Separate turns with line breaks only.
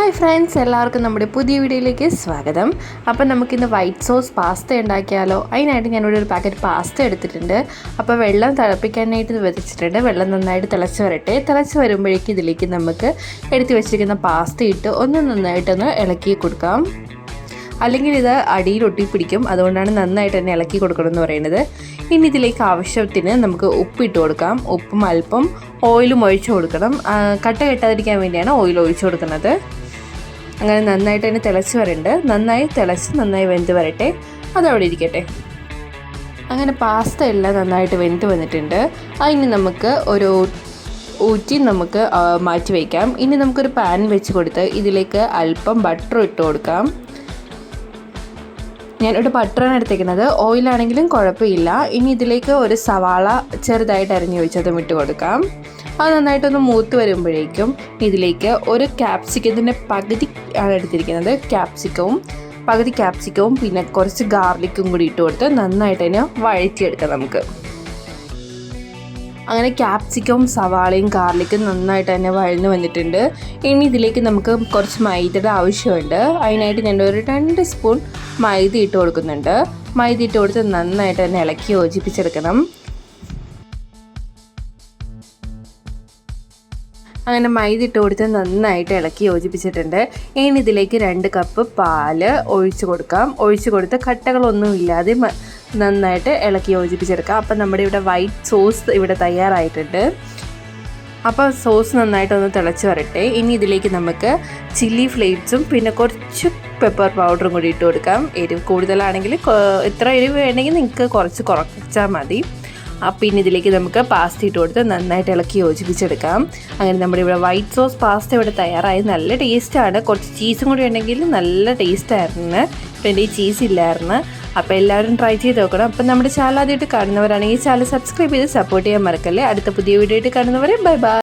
Hi friends എല്ലാവർക്കും നമ്മുടെ പുതിയ വീഡിയോയിലേക്ക് സ്വാഗതം. അപ്പം നമുക്കിന്ന് വൈറ്റ് സോസ് പാസ്ത ഉണ്ടാക്കിയാലോ? അതിനായിട്ട് ഞാനിവിടെ ഒരു പാക്കറ്റ് പാസ്ത എടുത്തിട്ടുണ്ട്. അപ്പോൾ വെള്ളം തിളപ്പിക്കാനായിട്ട് ഇത് വെച്ചിട്ടുണ്ട്. വെള്ളം നന്നായിട്ട് തിളച്ച് വരട്ടെ. തിളച്ച് വരുമ്പോഴേക്കും ഇതിലേക്ക് നമുക്ക് എടുത്ത് വെച്ചിരിക്കുന്ന പാസ്ത ഇട്ട് ഒന്ന് നന്നായിട്ടൊന്ന് ഇളക്കി കൊടുക്കാം. അല്ലെങ്കിൽ ഇത് അടിയിൽ ഒട്ടിപ്പിടിക്കും. അതുകൊണ്ടാണ് നന്നായിട്ട് തന്നെ ഇളക്കി കൊടുക്കണം എന്ന് പറയുന്നത്. ഇനി ഇതിലേക്ക് ആവശ്യത്തിന് നമുക്ക് ഉപ്പിട്ട് കൊടുക്കാം. ഉപ്പും അല്പം ഓയിലും ഒഴിച്ചു കൊടുക്കണം. കട്ട കെട്ടാതിരിക്കാൻ വേണ്ടിയാണ് ഓയിൽ ഒഴിച്ചു കൊടുക്കുന്നത്. അങ്ങനെ നന്നായിട്ട് തന്നെ തിളച്ച് വരണ്ട്. നന്നായി തിളച്ച് നന്നായി വെന്ത് വരട്ടെ. അതവിടെ ഇരിക്കട്ടെ. അങ്ങനെ പാസ്ത എല്ലാം നന്നായിട്ട് വെന്ത് വന്നിട്ടുണ്ട്. അതിന് നമുക്ക് ഒരു ഊറ്റി നമുക്ക് മാറ്റി വയ്ക്കാം ഇനി നമുക്കൊരു പാൻ വെച്ച് കൊടുത്ത് ഇതിലേക്ക് അല്പം ബട്ടർ ഇട്ട് കൊടുക്കാം. ഞാനിവിടെ ബട്ടറാണ് എടുത്തേക്കുന്നത്. ഓയിലാണെങ്കിലും കുഴപ്പമില്ല. ഇനി ഇതിലേക്ക് ഒരു സവാള ചെറുതായിട്ട് അരിഞ്ഞു വെച്ചതും ഇട്ട് കൊടുക്കാം. അത് നന്നായിട്ടൊന്ന് മൂത്ത് വരുമ്പോഴേക്കും ഇതിലേക്ക് ഒരു ക്യാപ്സിക്കത്തിന്റെ പകുതി ആണ് എടുത്തിരിക്കുന്നത്. ക്യാപ്സിക്കവും പകുതി ക്യാപ്സിക്കവും പിന്നെ കുറച്ച് ഗാർലിക്കും കൂടി ഇട്ട് കൊടുത്ത് നന്നായിട്ട് തന്നെ വഴറ്റിയെടുക്കാം നമുക്ക്. അങ്ങനെ ക്യാപ്സിക്കവും സവാളയും ഗാർലിക്കും നന്നായിട്ട് തന്നെ വഴന്ന് വന്നിട്ടുണ്ട്. ഇനി ഇതിലേക്ക് നമുക്ക് കുറച്ച് മൈദയുടെ ആവശ്യമുണ്ട്. അതിനായിട്ട് ഞാൻ ഒരു രണ്ട് സ്പൂൺ മൈദ ഇട്ട് കൊടുക്കുന്നുണ്ട്. മൈദ ഇട്ട് കൊടുത്ത് നന്നായിട്ട് തന്നെ ഇളക്കി യോജിപ്പിച്ചെടുക്കണം. അങ്ങനെ മൈദ ഇട്ട് കൊടുത്ത് നന്നായിട്ട് ഇളക്കി യോജിപ്പിച്ചിട്ടുണ്ട്. ഇനി ഇതിലേക്ക് രണ്ട് കപ്പ് പാൽ ഒഴിച്ചു കൊടുക്കാം. ഒഴിച്ചു കൊടുത്ത് കട്ടകളൊന്നും ഇല്ലാതെ നന്നായിട്ട് ഇളക്കി യോജിപ്പിച്ചെടുക്കുക അപ്പം നമ്മുടെ ഇവിടെ വൈറ്റ് സോസ് ഇവിടെ തയ്യാറായിട്ടുണ്ട്. അപ്പോൾ സോസ് നന്നായിട്ടൊന്ന് തിളച്ച് വരട്ടെ. ഇനി ഇതിലേക്ക് നമുക്ക് ചില്ലി ഫ്ലേക്സും പിന്നെ കുറച്ച് പെപ്പർ പൗഡറും കൂടി ഇട്ട് കൊടുക്കാം. എരിവ് കൂടുതലാണെങ്കിൽ ഇത്ര എരിവ് വേണമെങ്കിൽ നിങ്ങൾക്ക് കുറച്ച് കുറച്ചാൽ മതി. അപ്പം പിന്നെ ഇതിലേക്ക് നമുക്ക് പാസ്ത ഇട്ട് കൊടുത്ത് നന്നായിട്ട് ഇളക്കി യോജിപ്പിച്ചെടുക്കാം. അങ്ങനെ നമ്മുടെ ഇവിടെ വൈറ്റ് സോസ് പാസ്ത ഇവിടെ തയ്യാറായി. നല്ല ടേസ്റ്റാണ് കുറച്ച് ചീസും കൂടി ഉണ്ടെങ്കിൽ നല്ല ടേസ്റ്റായിരുന്നു ഇപ്പം എന്റെ ഈ ചീസ് ഇല്ലായിരുന്നു. അപ്പോൾ എല്ലാവരും ട്രൈ ചെയ്ത് നോക്കണം. അപ്പം നമ്മുടെ ചാനൽ ആദ്യമായിട്ട് കാണുന്നവരാണെങ്കിൽ ചാനൽ സബ്സ്ക്രൈബ് ചെയ്ത് സപ്പോർട്ട് ചെയ്യാൻ മറക്കല്ലേ? അടുത്ത പുതിയ വീഡിയോ ആയിട്ട് കാണുന്നവരെ ബൈ ബൈ